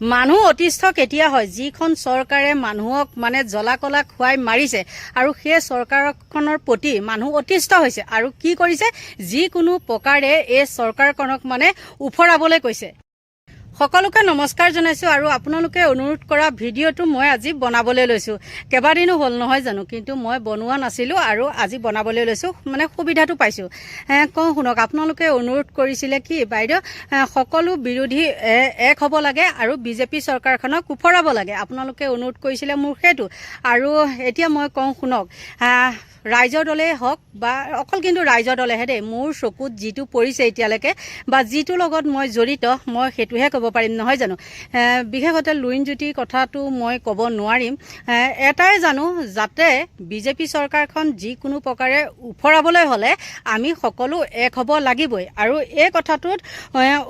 মানুহ অতিষ্ঠ কেতিয়া হয়? যিখন চৰকাৰে মানুহক মানে জ্বলা কলা খুৱাই মাৰিছে আৰু সেই চৰকাৰখনৰ প্ৰতি মানুহ অতিষ্ঠ হৈছে। আৰু কি কৰিছে? যিকোনো প্ৰকাৰে এই চৰকাৰখনক মানে উফৰাবলৈ কৈছে। সকলোকে নমস্কাৰ জনাইছোঁ আৰু আপোনালোকে অনুৰোধ কৰা ভিডিঅ'টো মই আজি বনাবলৈ লৈছোঁ। কেইবাদিনো হ'ল নহয় জানো কিন্তু মই বনোৱা নাছিলোঁ আৰু আজি বনাবলৈ লৈছোঁ মানে সুবিধাটো পাইছোঁ। কওঁ শুনক আপোনালোকে অনুৰোধ কৰিছিলে কি বাইদেউ সকলো বিৰোধী এক হ'ব লাগে আৰু বিজেপি চৰকাৰখনক ওফৰাব লাগে। আপোনালোকে অনুৰোধ কৰিছিলে মোৰ সেইটো। আৰু এতিয়া মই কওঁ শুনক ৰাইজৰ দলেই হওক বা অকল কিন্তু ৰাইজৰ দলেহে দেই মোৰ চকুত যিটো পৰিছে এতিয়ালৈকে বা যিটোৰ লগত মই জড়িত মই সেইটোহে ক'ব পাৰিম নহয় জানো? বিশেষতে লুইনজ্যোতিৰ কথাটো মই ক'ব নোৱাৰিম। এটাই জানো যাতে বিজেপি চৰকাৰখন যিকোনো প্ৰকাৰে ওফৰাবলৈ হ'লে আমি সকলো এক হ'ব লাগিবই। আৰু এই কথাটোত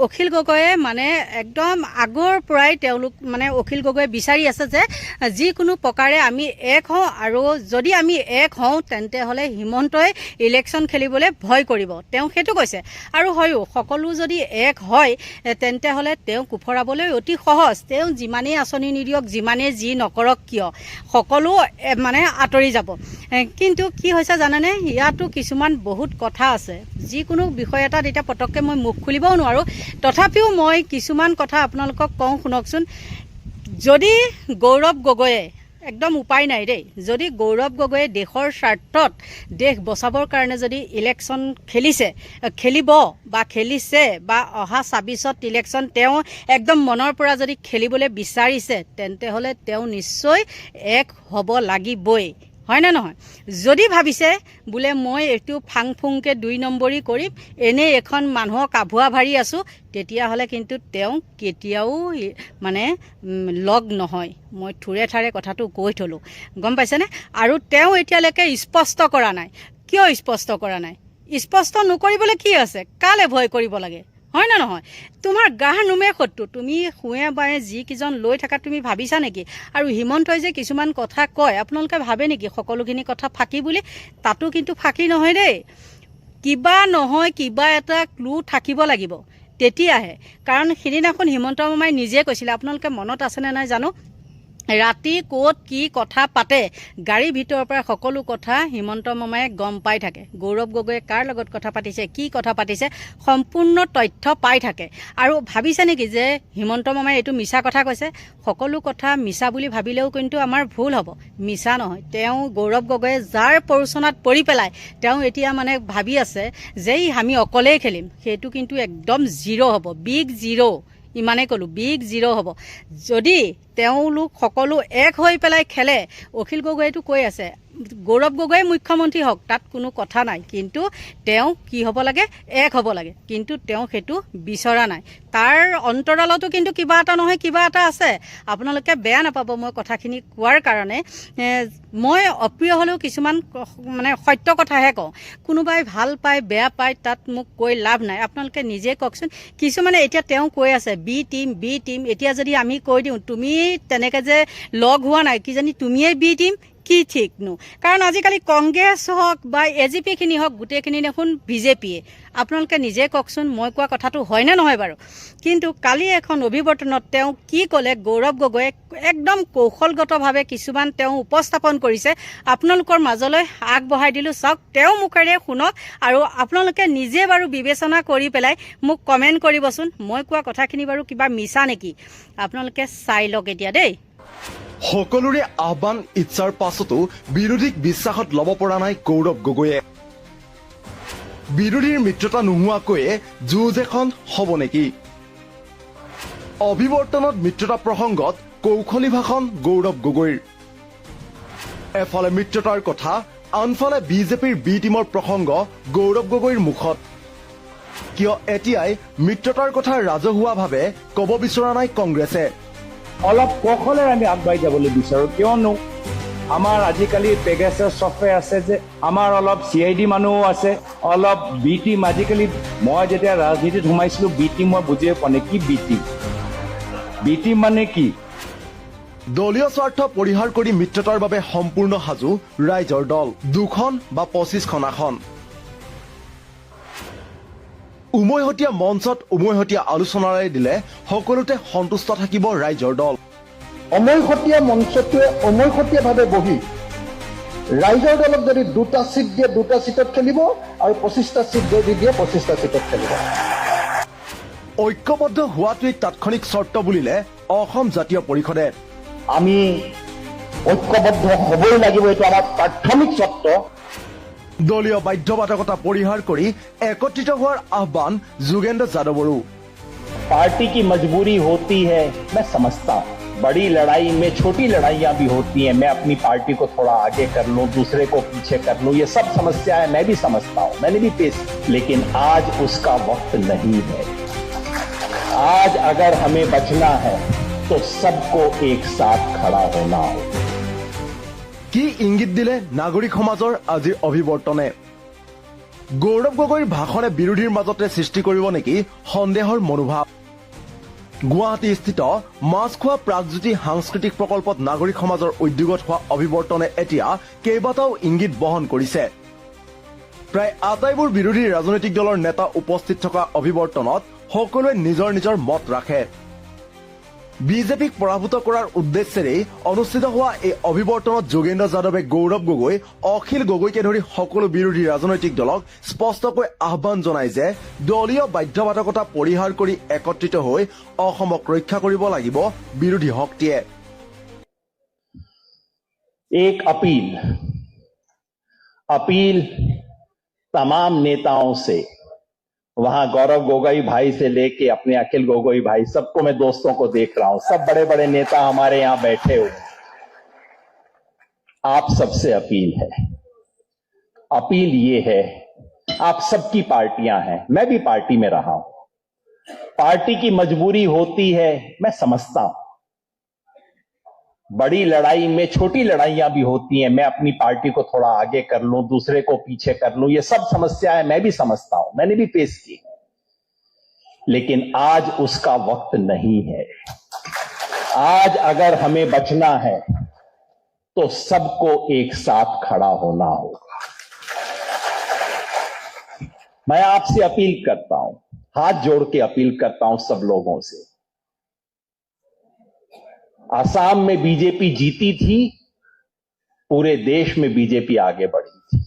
অখিল গগৈয়ে মানে একদম আগৰ পৰাই তেওঁলোক মানে অখিল গগৈয়ে বিচাৰি আছে যে যিকোনো প্ৰকাৰে আমি এক হওঁ আৰু যদি আমি এক হওঁ তেন্তে হ'লে হিমন্তই ইলেকশ্যন খেলিবলৈ ভয় কৰিব। তেওঁ সেইটো কৈছে। আৰু হয়ো সকলো যদি এক হয় তেন্তে হ'লে তেওঁক ওফৰাবলৈ অতি সহজ। তেওঁ যিমানেই আঁচনি নিদিয়ক যিমানেই যি নকৰক কিয়? সকলো মানে আঁতৰি যাব। কিন্তু কি হৈছে জানেনে? ইয়াতো কিছুমান বহুত কথা আছে। যিকোনো বিষয় এটাত এতিয়া পটককৈ মই মুখ খুলিবও নোৱাৰোঁ। তথাপিও মই কিছুমান কথা আপোনালোকক কওঁ শুনকচোন। যদি গৌৰৱ গগৈয়ে একদম উপায় নাই দেই। যদি গৌৰৱ গগৈয়ে দেশৰ স্বাৰ্থত দেশ বচাবৰ কাৰণে যদি ইলেকশ্যন খেলিছে খেলিব বা খেলিছে বা অহা ছাব্বিছত ইলেকশ্যন তেওঁ একদম মনৰ পৰা যদি খেলিবলৈ বিচাৰিছে, তেন্তে হ'লে তেওঁ নিশ্চয় এক হ'ব লাগিবই। হয়নে নহয়? যদি ভাবিছে বোলে মই এইটো ফাং ফুংকৈ দুই নম্বৰী কৰিম এনেই এখন মানুহক আভুৱা ভাৰি আছোঁ তেতিয়াহ'লে কিন্তু তেওঁ কেতিয়াও মানে লগ নহয়। মই থোৰে ঠাৰে কথাটো কৈ থলোঁ। গম পাইছেনে? আৰু তেওঁ এতিয়ালৈকে স্পষ্ট কৰা নাই। কিয় স্পষ্ট কৰা নাই? স্পষ্ট নকৰিবলৈ কি আছে? কালে ভয় কৰিব লাগে? হয় নে নহয়? তোমাৰ গাৰ নোমে শত্ৰু তুমি শুৱে বায়ে যিকেইজন লৈ থাকা তুমি ভাবিছা নেকি? আৰু হিমন্তই যে কিছুমান কথা কয় আপোনালোকে ভাবে নেকি সকলোখিনি কথা ফাঁকি বুলি? তাতো কিন্তু ফাঁকি নহয় দেই। কিবা নহয় কিবা এটা ক্লু থাকিব লাগিব। তেতিয়াহে। কাৰণ সিদিনাখন হিমন্ত মামাই নিজে কৈছিলে আপোনালোকে মনত আছেনে নাই জানো? ৰাতি ক'ত কি কথা পাতে গাড়ীৰ ভিতৰৰ পৰা সকলো কথা হিমন্ত মামায়ে গম পাই থাকে। গৌৰৱ গগৈয়ে কাৰ লগত কথা পাতিছে কি কথা পাতিছে সম্পূৰ্ণ তথ্য পাই থাকে। আৰু ভাবিছে নেকি যে হিমন্ত মামাই এইটো মিছা কথা কৈছে? সকলো কথা মিছা বুলি ভাবিলেও কিন্তু আমাৰ ভুল হ'ব। মিছা নহয়। তেওঁ গৌৰৱ গগৈয়ে যাৰ প্ৰৰোচনাত পৰি পেলাই তেওঁ এতিয়া মানে ভাবি আছে যে আমি অকলেই খেলিম। সেইটো কিন্তু একদম জিৰ' হ'ব। বিগ জিৰ' ইমানেই ক'লোঁ বিগ জিৰ' হ'ব। যদি তেওঁলোক সকলো এক হৈ পেলাই খেলে, অখিল গগৈয়েতো কৈ আছে গৌৰৱ গগৈয়ে মুখ্যমন্ত্ৰী হওক তাত কোনো কথা নাই। কিন্তু তেওঁ কি হ'ব লাগে? এক হ'ব লাগে। কিন্তু তেওঁ সেইটো বিচৰা নাই। তাৰ অন্তৰালতো কিন্তু কিবা এটা নহয় কিবা এটা আছে। আপোনালোকে বেয়া নাপাব মই কথাখিনি কোৱাৰ কাৰণে। মই অপ্ৰিয় হ'লেও কিছুমান মানে সত্য কথাহে কওঁ। কোনোবাই ভাল পায় বেয়া পায় তাত মোক কৈ লাভ নাই। আপোনালোকে নিজে কওকচোন। কিছুমানে এতিয়া তেওঁ কৈ আছে বি টিম বি টিম। এতিয়া যদি আমি কৈ দিওঁ তুমি তেনেকৈ যে লগ হোৱা নাই কিজানি তুমিয়েই বি টিম? কি ঠিকনো কাৰণ আজিকালি কংগ্ৰেছ হওক বা এ জি পিখিনি হওক, গোটেইখিনি দেখোন বিজেপিয়ে। আপোনালোকে নিজে কওকচোন, মই কোৱা কথাটো হয়নে নহয় বাৰু? কিন্তু কালি এখন অভিৱৰ্তনত তেওঁ কি ক'লে, গৌৰৱ গগৈয়ে একদম কৌশলগতভাৱে কিছুমান তেওঁ উপস্থাপন কৰিছে। আপোনালোকৰ মাজলৈ আগবঢ়াই দিলোঁ, চাওক, তেওঁ মুখেৰে শুনক আৰু আপোনালোকে নিজে বাৰু বিবেচনা কৰি পেলাই মোক কমেণ্ট কৰিবচোন। মই কোৱা কথাখিনি বাৰু কিবা মিছা নেকি? আপোনালোকে চাই লওক এতিয়া দেই। সকলোৰে আহ্বান, ইচ্ছাৰ পাছতো বিৰোধীক বিশ্বাসত ল'ব পৰা নাই গৌৰৱ গগৈয়ে। বিৰোধীৰ মিত্ৰতা নোহোৱাকৈয়ে যুঁজ এখন হ'ব নেকি? অভিৱৰ্তনত মিত্ৰতা প্ৰসংগত কৌশলী ভাষণ গৌৰৱ গগৈৰ। এফালে মিত্ৰতাৰ কথা, আনফালে বিজেপিৰ বি টীমৰ প্ৰসংগ গৌৰৱ গগৈৰ মুখত। কিয় এতিয়াই মিত্ৰতাৰ কথা ৰাজহুৱাভাৱে ক'ব বিচৰা নাই কংগ্ৰেছে? অলপ কৌশলেৰে আমি আগবাঢ়ি যাবলৈ বিচাৰোঁ। কিয়নো আমাৰ আজিকালি পেগাছাছ ছফ্টৱেৰ আছে যে, আমাৰ অলপ চি আই ডি মানুহো আছে, অলপ বি টিম আজিকালি মই যেতিয়া ৰাজনীতিত সোমাইছিলোঁ বি টিম মই বুজিয়ে পোৱা নাই, কি বি টিম বি টিম মানে কি? দলীয় স্বাৰ্থ পৰিহাৰ কৰি মিত্ৰতাৰ বাবে সম্পূৰ্ণ সাজু ৰাইজৰ দল, দুখন বা পঁচিছখন আসন। উমৈহতীয়া মঞ্চত উমৈহতীয়া আলোচনাৰে দিলে সকলোতে সন্তুষ্ট থাকিব ৰাইজৰ দল। অমৈহতীয়া মঞ্চটোৱে অমৈহতীয়াভাৱে বহি ৰাইজৰ দলক যদি দুটা ছিট দিয়ে দুটা ছিটত খেলিব আৰু পঁচিছটা ছিট যদি দিয়ে পঁচিছটা ছিটত খেলিব। ঐক্যবদ্ধ হোৱাটোৱেই তাৎক্ষণিক চৰ্ত বুলিলে অসম জাতীয় পৰিষদে। আমি ঐক্যবদ্ধ হ'বই লাগিব এইটো আমাৰ প্ৰাথমিক চৰ্ত। দলীয় বাধ্যবাধকতা পৰিহাৰ কৰি একত্ৰিত হোৱাৰ আহ্বান যোগেন্দ্ৰ যাদৱৰো पार्टी की मजबूरी होती है मैं समझता हूँ बड़ी लड़ाई में छोटी लड़ाइयां भी होती हैं मैं अपनी पार्टी को थोड़ा आगे कर लूं दूसरे को पीछे कर लूं ये सब समस्या है मैं भी समझता हूं मैंने भी पेश की। लेकिन आज उसका वक्त नहीं है आज अगर हमें बचना है तो सबको एक साथ खड़ा होना होगा কি ইংগিত দিলে নাগৰিক সমাজৰ আজিৰ অভিৱৰ্তনে? গৌৰৱ গগৈৰ ভাষণে বিৰোধীৰ মাজতে সৃষ্টি কৰিব নেকি সন্দেহৰ মনোভাৱ? গুৱাহাটীস্থিত মাছখোৱা প্ৰাগজ্যোতি সাংস্কৃতিক প্ৰকল্পত নাগৰিক সমাজৰ উদ্যোগত হোৱা অভিৱৰ্তনে এতিয়া কেইবাটাও ইংগিত বহন কৰিছে। প্ৰায় আটাইবোৰ বিৰোধী ৰাজনৈতিক দলৰ নেতা উপস্থিত থকা অভিৱৰ্তনত সকলোৱে নিজৰ নিজৰ মত ৰাখে। বিজেপিক পৰাভূত কৰাৰ উদ্দেশ্যেৰেই অনুষ্ঠিত হোৱা এই অভিৱৰ্তনত যোগেন্দ্ৰ যাদৱে গৌৰৱ গগৈ অখিল গগৈকে ধৰি সকলো বিৰোধী ৰাজনৈতিক দলক স্পষ্টকৈ আহ্বান জনায় যে দলীয় বাধ্যবাধকতা পৰিহাৰ কৰি একত্ৰিত হৈ অসমক ৰক্ষা কৰিব লাগিব বিৰোধী শক্তিয়ে एक अपील अपील तमाम नेताओं से वहाँ गौरव गोगोई भाई से लेके अपने अखिल गोगोई भाई सबको मैं दोस्तों को देख रहा हूँ। सब बड़े बड़े नेता हमारे यहाँ बैठे हुए आप सबसे अपील है। अपील ये है, आप सबकी पार्टियाँ हैं। मैं भी पार्टी में रहा हूँ। पार्टी की मजबूरी होती है, मैं समझता हूँ। बड़ी लड़ाई में छोटी लड़ाइयाँ भी होती हैं। मैं अपनी पार्टी को थोड़ा आगे कर लूँ, दूसरे को पीछे कर लूँ, ये सब समस्या है मैं भी समझता हूँ। मैंने भी पेश की लेकिन आज उसका वक्त नहीं है। आज अगर हमें बचना है तो सबको एक साथ खड़ा होना होगा। मैं आपसे अपील करता हूँ, हाथ जोड़ के अपील करता हूँ सब लोगों से। आसाम में बीजेपी जीती थी, पूरे देश में बीजेपी आगे बढ़ी थी।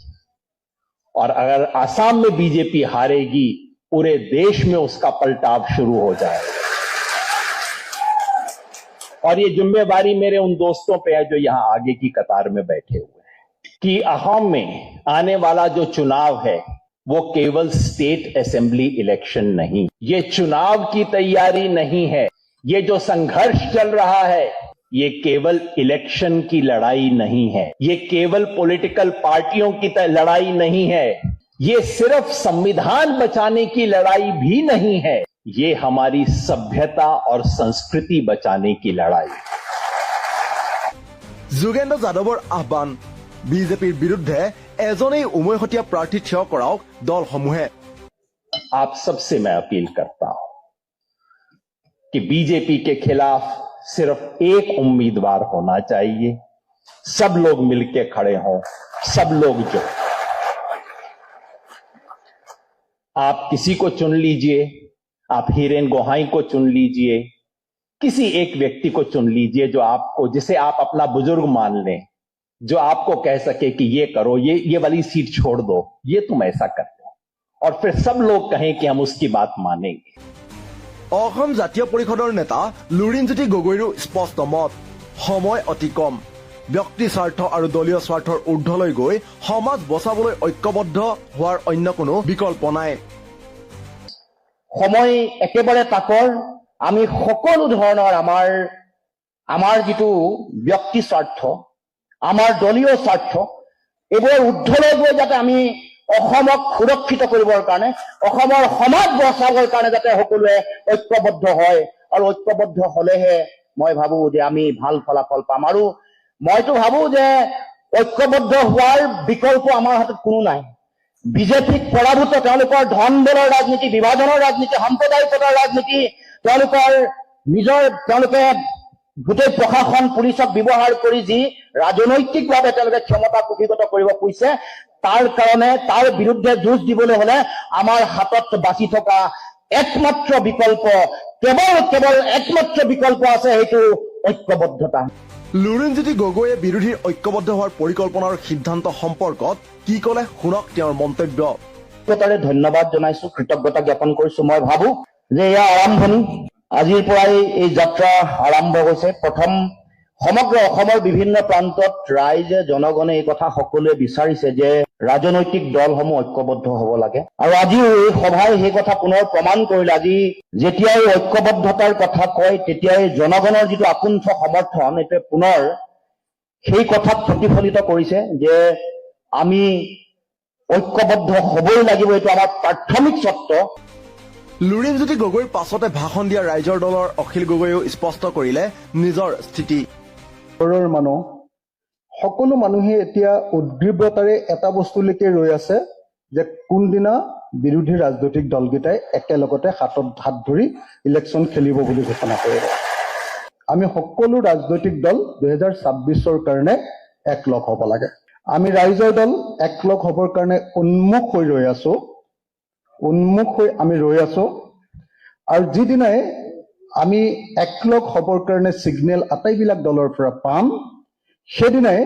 और अगर आसाम में बीजेपी हारेगी, पूरे देश में उसका पलटाव शुरू हो जाएगा। और ये जिम्मेवारी मेरे उन दोस्तों पे है जो यहाँ आगे की कतार में बैठे हुए हैं कि अहम में आने वाला जो चुनाव है, वो केवल स्टेट असेंबली इलेक्शन नहीं, ये चुनाव की तैयारी नहीं है। ये जो संघर्ष चल रहा है ये केवल इलेक्शन की लड़ाई नहीं है ये केवल पॉलिटिकल पार्टियों की त- लड़ाई नहीं है ये सिर्फ संविधान बचाने की लड़ाई भी नहीं है ये हमारी सभ्यता और संस्कृति बचाने की लड़ाई है যোগেন্দ্ৰ যাদৱৰ আহ্বান বিজেপিৰ বিৰুদ্ধে এজনেই উমৈহতীয়া প্ৰাৰ্থী থিয় কৰাওক দলসমূহে आप सबसे मैं अपील करता हूं कि बीजेपी के खिलाफ सिर्फ़ एक उम्मीदवार होना चाहिए। सब लोग मिलके खड़े हों, सब लोग जो। आप किसी को चुन लीजिए, आप हीरेन गोहाई को चुन लीजिए, किसी एक व्यक्ति को चुन लीजिए जो आपको, जिसे आप अपना बुज़ुर्ग मान लें, जो आपको कह सके कि ये करो, ये ये वाली सीट छोड़ दो, ये तुम ऐसा करते हो और फिर सब लोग कहें कि हम उसकी बात मानेंगे। অসম জাতীয় পৰিষদৰ নেতা লুৰিণজ্যোতি গগৈৰো স্পষ্ট মত। সময় অতি কম। ব্যক্তি স্বাৰ্থ আৰু দলীয় স্বাৰ্থৰ ঊৰ্ধলৈ গৈ সমাজ বচাবলৈ ঐক্যবদ্ধ হোৱাৰ অন্য কোনো বিকল্প নাই। সময় একেবাৰে তাকৰ। আমি সকলো ধৰণৰ আমাৰ আমাৰ যিটো ব্যক্তি স্বাৰ্থ, আমাৰ দলীয় স্বাৰ্থ, এইবোৰৰ ঊৰ্ধলৈ গৈ যাতে আমি অসমক সুৰক্ষিত কৰিবৰ কাৰণে, অসমৰ সমাজ বচাবৰ কাৰণে যাতে সকলোৱে ঐক্যবদ্ধ হয়। আৰু ঐক্যবদ্ধ হলেহে মই ভাবো যে আমি ভালো ফলাফল পাম। আৰু মইতো ভাবো যে ঐক্যবদ্ধ হোৱাৰ বিকল্প আমাৰ হাতত কোনো নাই। বিজেপিক তেওঁলোকৰ ধন বলৰ ৰাজনীতি, বিভাজনৰ ৰাজনীতি, সাম্প্ৰদায়িকতাৰ ৰাজনীতি, তেওঁলোকৰ নিজৰ, তেওঁলোকে গোটেই প্ৰশাসন, পুলিচক ব্যৱহাৰ যি ৰাজনৈতিকভাৱে ক্ষমতা কুক্ষিগত কৰিব খুজিছে তাৰ কাৰণে তাৰ বিৰুদ্ধে যুঁজ দিবলৈ হলে আমাৰ হাতত বাচি থকা একমাত্ৰ বিকল্প কেৱল কেৱল একমাত্ৰ বিকল্প আছে সেইটো ঐক্যবদ্ধতা। লুৰিণজ্যোতি গগৈয়ে বিৰোধীৰ ঐক্যবদ্ধ হোৱাৰ পৰিকল্পনাৰ সিদ্ধান্ত সম্পৰ্কত কি ক'লে শুনক তেওঁৰ মন্তব্য। কৃতজ্ঞতাৰে ধন্যবাদ জনাইছো কৃতজ্ঞতা জ্ঞাপন কৰিছো মই ভাবো যে এয়া আৰম্ভণি। আজিৰ পৰাই এই যাত্ৰা আৰম্ভ হৈছে প্ৰথম সমগ্ৰ অসমৰ বিভিন্ন প্ৰান্তত ৰাইজে জনগণে এই কথা সকলোৱে বিচাৰিছে যে ৰাজনৈতিক দলসমূহ ঐক্যবদ্ধ হ'ব লাগে। আৰু আজিও এই সভাই সেই কথা পুনৰ প্ৰমাণ কৰিলে আজি যেতিয়াই ঐক্যবদ্ধতাৰ কথা কয় তেতিয়াই জনগণৰ যিটো আকুণ্ঠ সমৰ্থন এইটোৱে পুনৰ সেই কথাত প্ৰতিফলিত কৰিছে যে আমি ঐক্যবদ্ধ হবই লাগিব এইটো আমাৰ প্ৰাথমিক চৰ্ত। লুৰিণজ্যোতি গগৈৰ পাছতে ভাষণ দিয়া ৰাইজৰ দলৰ অখিল গগৈয়েও স্পষ্ট কৰিলে নিজৰ স্থিতি। ঘৰৰ মানুহ সকলো মানুহে এতিয়া উদ্গ্ৰীৱতাৰে এটা বস্তুলৈকে ৰৈ আছে যে কোনদিনা বিৰোধী ৰাজনৈতিক দলকেইটাই একেলগতে হাতত হাত ধৰি ইলেকশ্যন খেলিব বুলি ঘোষণা কৰিব। আমি সকলো ৰাজনৈতিক দল দুহেজাৰ ছাব্বিছৰ কাৰণে একলগ হ'ব লাগে। আমি ৰাইজৰ দল একলগ হ'বৰ কাৰণে উন্মুখ হৈ ৰৈ আছো। উন্মুখ হৈ আমি ৰৈ আছো। আৰু যিদিনাই আমি একলগ হ'বৰ কাৰণে ছিগনেল আটাইবিলাক দলৰ পৰা পাম। সেইদিনাই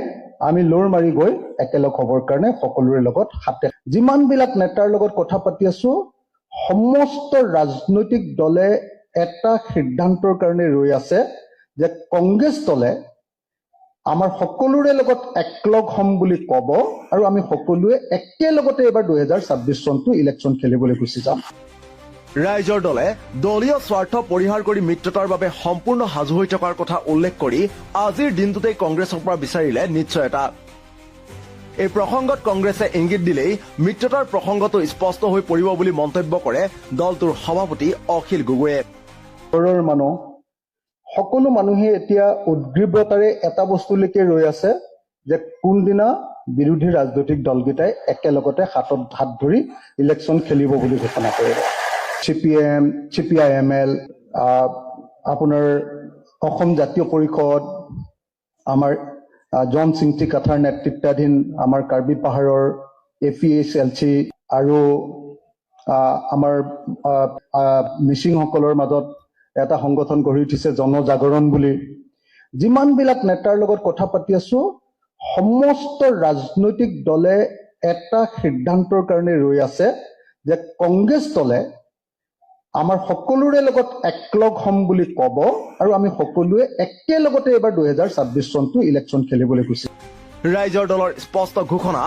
আমি লৰ মাৰি গৈ একেলগ হ'বৰ কাৰণে সকলোৰে লগত হাতে যিমানবিলাক নেতাৰ লগত কথা পাতি আছো সমস্ত ৰাজনৈতিক দলে এটা সিদ্ধান্তৰ কাৰণে ৰৈ আছে যে কংগ্ৰেছ দলে আমাৰ সকলোৰে লগত একলগ হ'ম বুলি ক'ব আৰু আমি সকলোৱে একেলগতে এইবাৰ দুহেজাৰ ছাব্বিছ চনটো ইলেকশ্যন খেলিবলৈ গুচি যাম। ৰাইজৰ দলে দলীয় স্বাৰ্থ পৰিহাৰ কৰি মিত্ৰতাৰ বাবে সম্পূৰ্ণ সাজু হৈ থকাৰ কথা উল্লেখ কৰি আজিৰ দিনটোতেই কংগ্ৰেছৰ পৰা বিচাৰিলে নিশ্চয়তা। এই প্ৰসংগত কংগ্ৰেছে ইংগিত দিলেই মিত্ৰতাৰ প্ৰসংগটো স্পষ্ট হৈ পৰিব বুলি মন্তব্য কৰে দলটোৰ সভাপতি অখিল গগৈয়ে। মানুহ, সকলো মানুহে এতিয়া উদ্গ্ৰীৱতাৰে এটা বস্তুলৈকে ৰৈ আছে যে কোনদিনা বিৰোধী ৰাজনৈতিক দলকেইটাই একেলগতে হাতত হাত ধৰি ইলেকশ্যন খেলিব বুলি ঘোষণা কৰিব C P M C P I M L আপোনাৰ অসম জাতীয় পৰিষদ আমাৰ জন চিংটি কাঠাৰ নেতৃত্বাধীন আমাৰ কাৰ্বি পাহাৰৰ A P H L C আৰু আমাৰ মিচিংসকলৰ মাজত এটা সংগঠন গঢ়ি উঠিছে জনজাগৰণ বুলি। যিমানবিলাক নেতাৰ লগত কথা পাতি আছো সমস্ত ৰাজনৈতিক দলে এটা সিদ্ধান্তৰ কাৰণে ৰৈ আছে যে কংগ্ৰেছ দলে আমাৰ সকলোৰে লগত একলগ হ'ম বুলি ক'ব আৰু আমি সকলোৱে একেলগতে এইবাৰ দুহেজাৰ ছাব্বিছ চনটো ইলেকশ্যন খেলিবলৈ গুচি ৰাইজৰ দলৰ স্পষ্ট ঘোষণা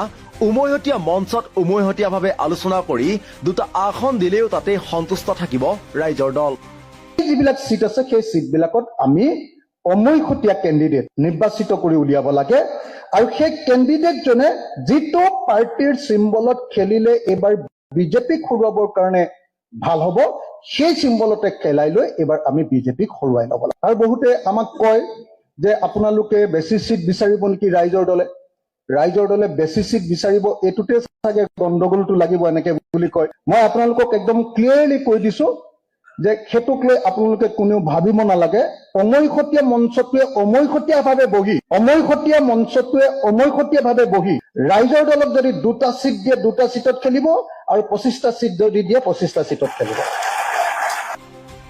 উমৈহতীয়া মঞ্চত উমৈহতীয়াভাৱে আলোচনা কৰি দুটা আসন দিলেও তাতেই সন্তুষ্ট থাকিব ৰাইজৰ দল। যিবিলাক চিট আছে সেই চিটবিলাকত আমি অমৈখতীয়া কেণ্ডিডেট নিৰ্বাচিত কৰি উলিয়াব লাগে আৰু সেই কেণ্ডিডেটজনে যিটো পাৰ্টিৰ চিম্বলত খেলিলে এইবাৰ বিজেপিক হৰুৱাবৰ কাৰণে ভালো হ'ব। সেই চিম্বলতে খেলাই লৈ এইবাৰ আমি বিজেপিক হৰুৱাই ল'ব লাগে। আৰু বহুতে আমাক কয় যে আপোনালোকে বেছি চিট বিচাৰিব নেকি ৰাইজৰ দলে? ৰাইজৰ দলে বেছি চিট বিচাৰিব, এইটোতে চাগে গণ্ডগোলটো লাগিব এনেকে বুলি কয়। মই আপোনালোকক একদম ক্লিয়াৰলি কৈ দিছো যে সেইটোক লৈ আপোনালোকে কোনেও ভাবিব নালাগে। অমৈখতীয়া মঞ্চটোৱে অমৈখতীয়াভাৱে বহি অমৈখতীয়া মঞ্চটোৱে অমৈখতীয়াভাৱে বহি, ৰাইজৰ দলক যদি দুটা চিট দিয়ে, দুটা চিটত খেলিব আৰু পঁচিছটা চিট যদি দিয়ে পঁচিছটা চিটত খেলিব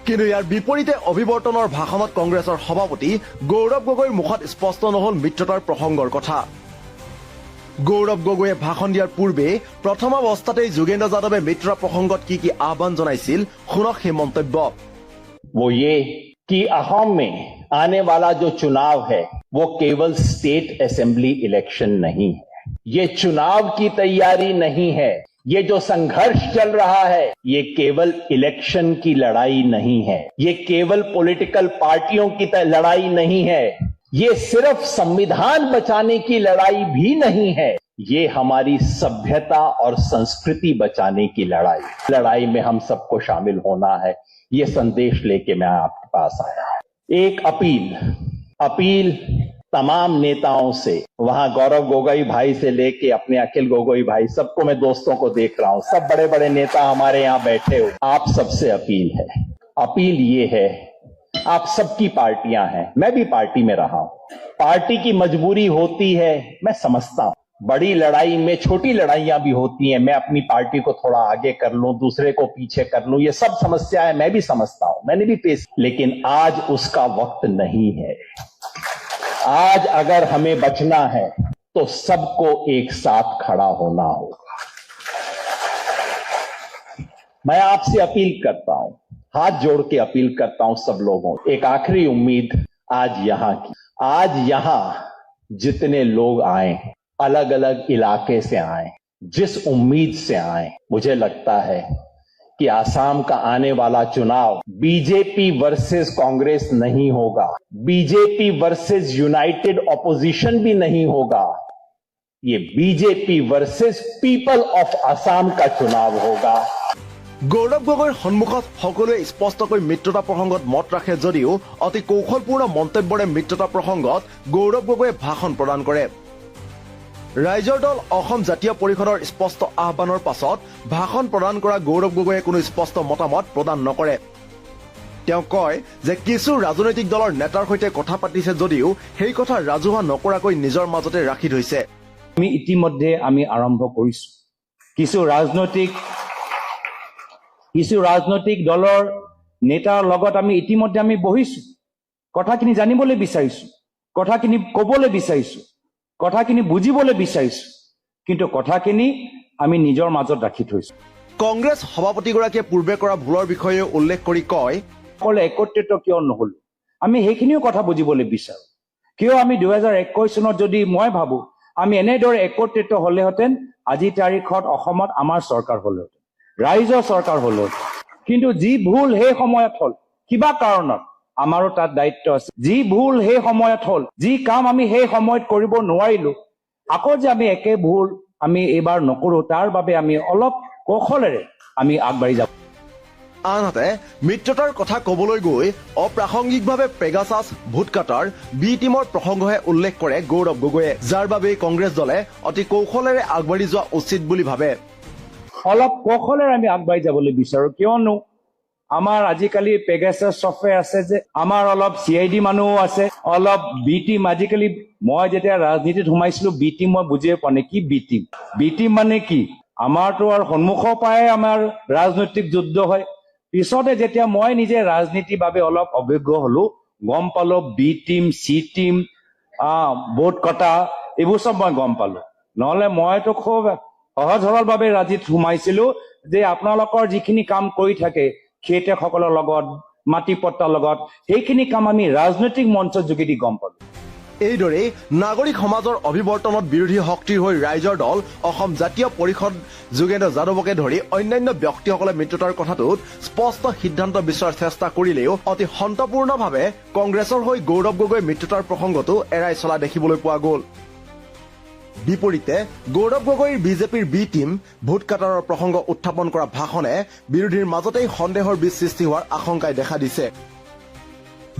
কিন্তু ইয়াৰ বিপৰীতে অভিৱৰ্তনৰ ভাষণত কংগ্ৰেছৰ সভাপতি গৌৰৱ গগৈৰ মুখত স্পষ্ট নহল মিত্ৰতাৰ প্ৰসংগৰ কথা গৌৰৱ গগৈয়ে ভাষণ দিয়াৰ পূৰ্বে প্ৰথম অৱস্থাতেই যোগেন্দ্ৰ যাদৱে মিত্ৰতা প্ৰসংগত কি কি আহ্বান জনাইছিল শুনক সেই মন্তব্য वो ये कि असम में आने वाला जो चुनाव है वो केवल स्टेट असेंबली इलेक्शन नहीं है ये चुनाव की तैयारी नहीं है ये जो संघर्ष चल रहा है, ये केवल इलेक्शन की लड़ाई नहीं है। ये केवल पॉलिटिकल पार्टियों की लड़ाई नहीं है। ये सिर्फ़ संविधान बचाने की लड़ाई भी नहीं है। ये हमारी सभ्यता और संस्कृति बचाने की लड़ाई। लड़ाई में हम सबको शामिल होना है। ये संदेश लेके मैं आपके पास आया एक अपील। अपील तमाम नेताओं से, वहाँ गौरव गोगोई भाई से लेके अपने अखिल गोगोई भाई सबको मैं दोस्तों को देख रहा हूँ। सब बड़े बड़े नेता हमारे यहाँ बैठे हो आप सबसे अपील है। अपील ये है, आप सबकी पार्टियाँ हैं। मैं भी पार्टी में रहा हूँ। पार्टी की मजबूरी होती है, मैं समझता हूँ। बड़ी लड़ाई में छोटी लड़ाइयाँ भी होती हैं। मैं अपनी पार्टी को थोड़ा आगे कर लूँ, दूसरे को पीछे कर लूँ, ये सब समस्या है मैं भी समझता हूँ। मैंने भी पेश लेकिन आज उसका वक्त नहीं है। आज अगर हमें बचना है तो सबको एक साथ खड़ा होना होगा। मैं आपसे अपील करता हूँ, हाथ जोड़ के अपील करता हूँ सब लोगों एक आखिरी उम्मीद आज यहाँ की। आज यहाँ जितने लोग आए अलग अलग इलाके से आए जिस उम्मीद से आए मुझे लगता है कि आसाम का आने वाला चुनाव बीजेपी वर्सेस कांग्रेस नहीं होगा बीजेपी वर्सेस यूनाइटेड ऑपोजिशन भी नहीं होगा ये BJP versus people of Assam का चुनाव होगा গৌৰৱ গগৈৰ সন্মুখত সকলোৱে স্পষ্টকৈ মিত্ৰতা প্ৰসংগত মত ৰাখে যদিও অতি কৌশলপূৰ্ণ মন্তব্যৰে মিত্ৰতা প্ৰসংগত গৌৰৱ গগৈয়ে ভাষণ প্ৰদান কৰে ৰাইজৰ দল অসম জাতীয় পৰিষদৰ স্পষ্ট আহ্বানৰ পাছত ভাষণ প্ৰদান কৰা গৌৰৱ গগৈয়ে কোনো স্পষ্ট মতামত প্ৰদান নকৰে। তেওঁ কয় যে কিছু ৰাজনৈতিক দলৰ নেতাৰ সৈতে কথা পাতিছে যদিও সেই কথা ৰাজহুৱা নকৰাকৈ নিজৰ মাজতে ৰাখি থৈছে। আমি ইতিমধ্যে আমি আৰম্ভ কৰিছো। কিছু ৰাজনৈতিক কিছু ৰাজনৈতিক দলৰ নেতাৰ লগত আমি ইতিমধ্যে আমি বহিছো। কথাখিনি জানিবলৈ বিচাৰিছো। কথাখিনি কবলৈ বিচাৰিছো। কথাখিনি বুজিবলৈ বিচাৰিছো কিন্তু কথাখিনি আমি নিজৰ মাজত ৰাখি থৈছো। কংগ্ৰেছ সভাপতিগৰাকীয়ে পূৰ্বে কৰা ভুলৰ বিষয়ে উল্লেখ কৰি কয় সকলে একত্ৰিত কিয় নহলো? আমি সেইখিনিও কথা বুজিবলৈ বিচাৰো। কিয় আমি দুহেজাৰ একৈশ চনত যদি মই ভাবো আমি এনেদৰে একত্ৰিত হলেহেঁতেন আজি তাৰিখত অসমত আমাৰ চৰকাৰ হলহেঁতেন ৰাইজৰ চৰকাৰ হলহেঁতেন। কিন্তু যি ভুল সেই সময়ত হল কিবা কাৰণত আমাৰো তাত দায়িত্ব আছে। যি ভুল সেই সময়ত হল যি কাম আমি সেই সময়ত কৰিব নোৱাৰিলো আকৌ যে আমি একে ভুল আমি এইবাৰ নকৰো তাৰ বাবে আমি অলপ কৌশলেৰে আমি আগবাঢ়ি যাব। আনহাতে মিত্ৰতাৰ কথা কবলৈ গৈ অপ্ৰাসংগিকভাৱে পেগাছাছ ভোটকাটাৰ বি টীমৰ প্ৰসংগহে উল্লেখ কৰে গৌৰৱ গগৈয়ে যাৰ বাবে কংগ্ৰেছ দলে অতি কৌশলেৰে আগবাঢ়ি যোৱা উচিত বুলি ভাবে। অলপ কৌশলেৰে আমি আগবাঢ়ি যাবলৈ বিচাৰো কিয়নো আমাৰ আজিকালি পেগাছাছ ছফ্টৱেৰ আছে যে, আমাৰ অলপ চি আই ডি মানুহো আছে, অলপ বি টিম আজিকালি মই যেতিয়া ৰাজনীতিত সোমাইছিলো বি টিম মই বুজিয়ে পোৱা নাই, কি বি টিম বি টিম মানে কি? আমাৰতো আৰু সন্মুখৰ পৰাই আমাৰ ৰাজনৈতিক যুদ্ধ হয়। পিছতে যেতিয়া মই নিজে ৰাজনীতিৰ বাবে অলপ অভিজ্ঞ হলো, গম পালো B team C team vote কটা, এইবোৰ চব মই গম পালো। নহলে মইতো খুব সহজ সৰলভাৱে ৰাজনীতিত সোমাইছিলো যে আপোনালোকৰ যিখিনি কাম কৰি থাকে খেতিয়কসকলৰ লগত, মাটি পট্টাৰ লগত, সেইখিনি কাম আমি ৰাজনৈতিক মঞ্চৰ যোগেদি গম পালো। এইদৰেই নাগৰিক সমাজৰ অভিৱৰ্তনত বিৰোধী শক্তিৰ হৈ ৰাইজৰ দল অসম জাতীয় পৰিষদ যোগেন্দ্ৰ যাদৱকে ধৰি অন্যান্য ব্যক্তিসকলে মিত্ৰতাৰ কথাটোত স্পষ্ট সিদ্ধান্ত বিচৰাৰ চেষ্টা কৰিলেও অতি সন্তপূৰ্ণভাৱে কংগ্ৰেছৰ হৈ গৌৰৱ গগৈ মিত্ৰতাৰ প্ৰসংগটো এৰাই চলা দেখিবলৈ পোৱা গ'ল। বিপৰীতে গৌৰৱ গগৈৰ বিজেপিৰ বি টীম ভোট কাটাৰৰ প্ৰসংগ উত্থাপন কৰা ভাষণে বিৰোধীৰ মাজতেই সন্দেহৰ বীজ সৃষ্টি হোৱাৰ আশংকাই দেখা দিছে।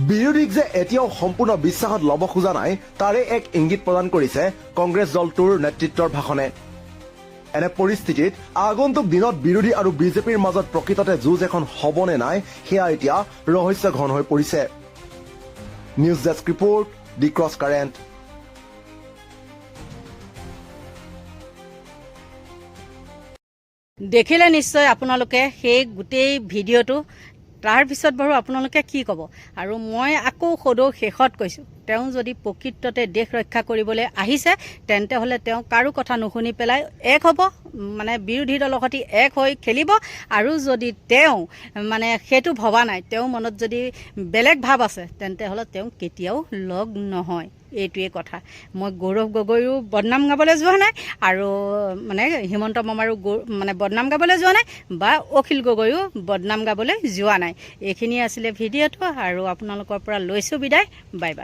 বিৰোধীক যে এতিয়াও সম্পূৰ্ণ বিশ্বাসত ল'ব খোজা নাই, তাৰে এক ইংগিত প্ৰদান কৰিছে কংগ্ৰেছ দলটোৰ নেতৃত্বৰ ভাষণে। এনে পৰিস্থিতিত আগন্তুক দিনত বিৰোধী আৰু বিজেপিৰ মাজত প্ৰকৃততে যুঁজ এখন হ'বনে নাই, সেয়া এতিয়া ৰহস্য ঘন হৈ পৰিছে। News desk report, the cross current. দেখিলে নিশ্চয় আপোনালোকে সেই গোটেই ভিডিঅ'টো। তাৰপিছত বাৰু আপোনালোকে কি ক'ব? আৰু মই আকৌ সদৌ শেষত কৈছোঁ তেওঁ যদি প্ৰকৃততে দেশ ৰক্ষা কৰিবলৈ আহিছে তেন্তে হ'লে তেওঁ কাৰো কথা নুশুনি পেলাই এক হ'ব মানে বিৰোধী দলৰ সৈতে এক হৈ খেলিব। আৰু যদি তেওঁ মানে সেইটো ভবা নাই তেওঁৰ মনত যদি বেলেগ ভাৱ আছে তেন্তে হ'লে তেওঁ কেতিয়াও লগ নহয়। এইটোৱে কথা। মই গৌৰৱ গগৈৰো বদনাম গাবলৈ যোৱা নাই আৰু মানে হিমন্ত মামাৰো মানে বদনাম গাবলৈ যোৱা নাই বা অখিল গগৈও বদনাম গাবলৈ যোৱা নাই। এইখিনি আছিলে ভিডিঅ'টো আৰু আপোনালোকৰ পৰা লৈছোঁ বিদায়। Bye bye.